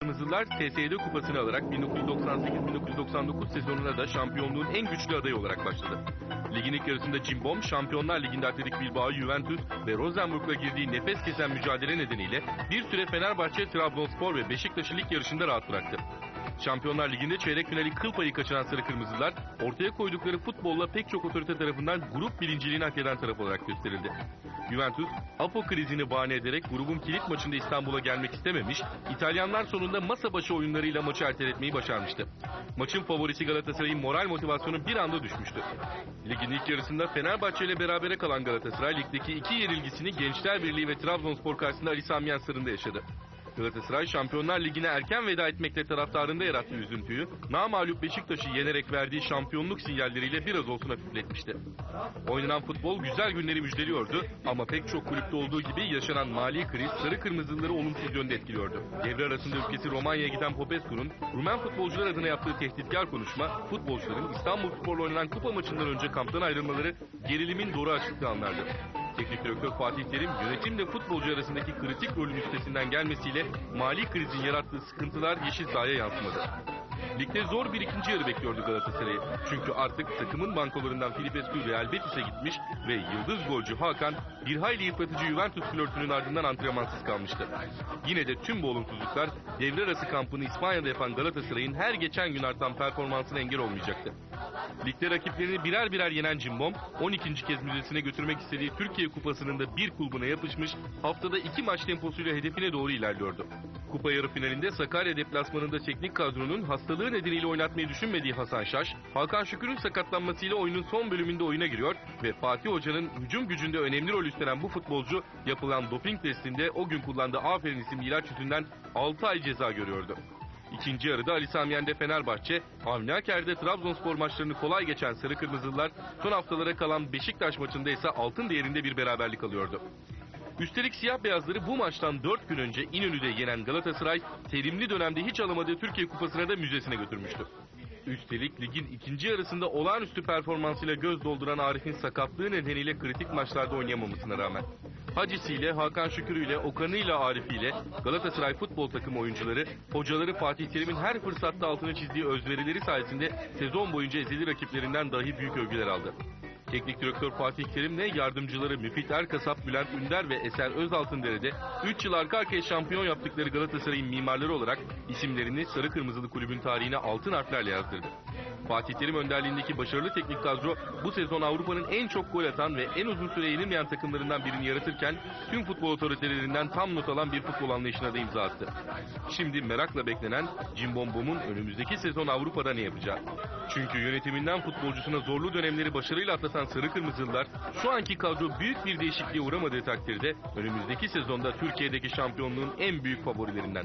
Kırmızılar TSD kupasını alarak 1998-1999 sezonuna da şampiyonluğun en güçlü adayı olarak başladı. Ligin ilk yarısında Cimbom, Şampiyonlar Ligi'nde Atletik Bilbao, Juventus ve Rosenborg'la girdiği nefes kesen mücadele nedeniyle bir süre Fenerbahçe, Trabzonspor ve Beşiktaş'ı lig yarışında rahat bıraktı. Şampiyonlar Ligi'nde çeyrek finali kıl payı kaçıran Sarı Kırmızılar, ortaya koydukları futbolla pek çok otorite tarafından grup birinciliğini hak eden taraf olarak gösterildi. Juventus, Apo krizini bahane ederek grubun kilit maçında İstanbul'a gelmek istememiş, İtalyanlar sonunda masa başı oyunlarıyla maçı erteletmeyi başarmıştı. Maçın favorisi Galatasaray'ın moral motivasyonu bir anda düşmüştü. Ligin ilk yarısında Fenerbahçe ile berabere kalan Galatasaray, ligdeki iki yenilgisini Gençler Birliği ve Trabzonspor karşısında Ali Sami Yen sırrında yaşadı. Galatasaray Şampiyonlar Ligi'ne erken veda etmekle taraftarında yarattığı üzüntüyü, namağlup Beşiktaş'ı yenerek verdiği şampiyonluk sinyalleriyle biraz olsun hafifletmişti. Oynanan futbol güzel günleri müjdeliyordu ama pek çok kulüpte olduğu gibi yaşanan mali kriz sarı kırmızıları olumsuz yönde etkiliyordu. Devre arasında ülkesi Romanya'ya giden Popescu'nun Rumen futbolcular adına yaptığı tehditkar konuşma, futbolcuların İstanbul Spor'la oynanan kupa maçından önce kamptan ayrılmaları gerilimin doğru açtığı anlardı. Direktör Fatih Terim yönetimle futbolcu arasındaki kritik rolün üstesinden gelmesiyle mali krizin yarattığı sıkıntılar yeşil sahaya yansımadı. Ligde zor bir ikinci yarı bekliyordu Galatasaray'ı. Çünkü artık takımın bankolarından Filipescu Real Betis'e gitmiş ve yıldız golcü Hakan bir hayli yıpratıcı Juventus flörtünün ardından antrenmansız kalmıştı. Yine de tüm bu olumsuzluklar devre arası kampını İspanya'da yapan Galatasaray'ın her geçen gün artan performansına engel olmayacaktı. Ligde rakiplerini birer birer yenen Cimbom, 12. kez müzesine götürmek istediği Türkiye Kupası'nın da bir kulbuna yapışmış, haftada iki maç temposuyla hedefine doğru ilerliyordu. Kupa yarı finalinde Sakarya deplasmanında teknik kadronun hastalığı nedeniyle oynatmayı düşünmediği Hasan Şaş, Hakan Şükür'ün sakatlanmasıyla oyunun son bölümünde oyuna giriyor ve Fatih Hoca'nın hücum gücünde önemli rol üstlenen bu futbolcu yapılan doping testinde o gün kullandığı Aferin isimli ilaç yüzünden 6 ay ceza görüyordu. İkinci yarıda Ali Sami Yen'de Fenerbahçe, Avni Aker'de Trabzonspor maçlarını kolay geçen Sarı Kırmızılılar son haftalara kalan Beşiktaş maçında ise altın değerinde bir beraberlik alıyordu. Üstelik siyah beyazları bu maçtan 4 gün önce İnönü'de yenen Galatasaray, terimli dönemde hiç alamadığı Türkiye Kupası'na da müzesine götürmüştü. Üstelik ligin ikinci yarısında olağanüstü performansıyla göz dolduran Arif'in sakatlığı nedeniyle kritik maçlarda oynayamamasına rağmen. Hacisi ile Hakan Şükür ile Okan'ı ile Arif ile Galatasaray futbol takım oyuncuları, hocaları Fatih Terim'in her fırsatta altını çizdiği özverileri sayesinde sezon boyunca ezeli rakiplerinden dahi büyük övgüler aldı. Teknik direktör Fatih Terim'le yardımcıları Müfit Erkasap, Bülent Ünder ve Eser Özaltındere'de 3 yıl arka arkaya şampiyon yaptıkları Galatasaray'ın mimarları olarak isimlerini Sarı Kırmızılı kulübün tarihine altın harflerle yazdırdı. Fatih Terim önderliğindeki başarılı teknik kadro bu sezon Avrupa'nın en çok gol atan ve en uzun süre yenilmeyen takımlarından birini yaratırken tüm futbol otoritelerinden tam not alan bir futbol anlayışına da imza attı. Şimdi merakla beklenen Cimbombom'un önümüzdeki sezon Avrupa'da ne yapacağı. Çünkü yönetiminden futbolcusuna zorlu dönemleri başarıyla atlatan Sarı Kırmızılılar şu anki kadro büyük bir değişikliğe uğramadığı takdirde önümüzdeki sezonda Türkiye'deki şampiyonluğun en büyük favorilerinden.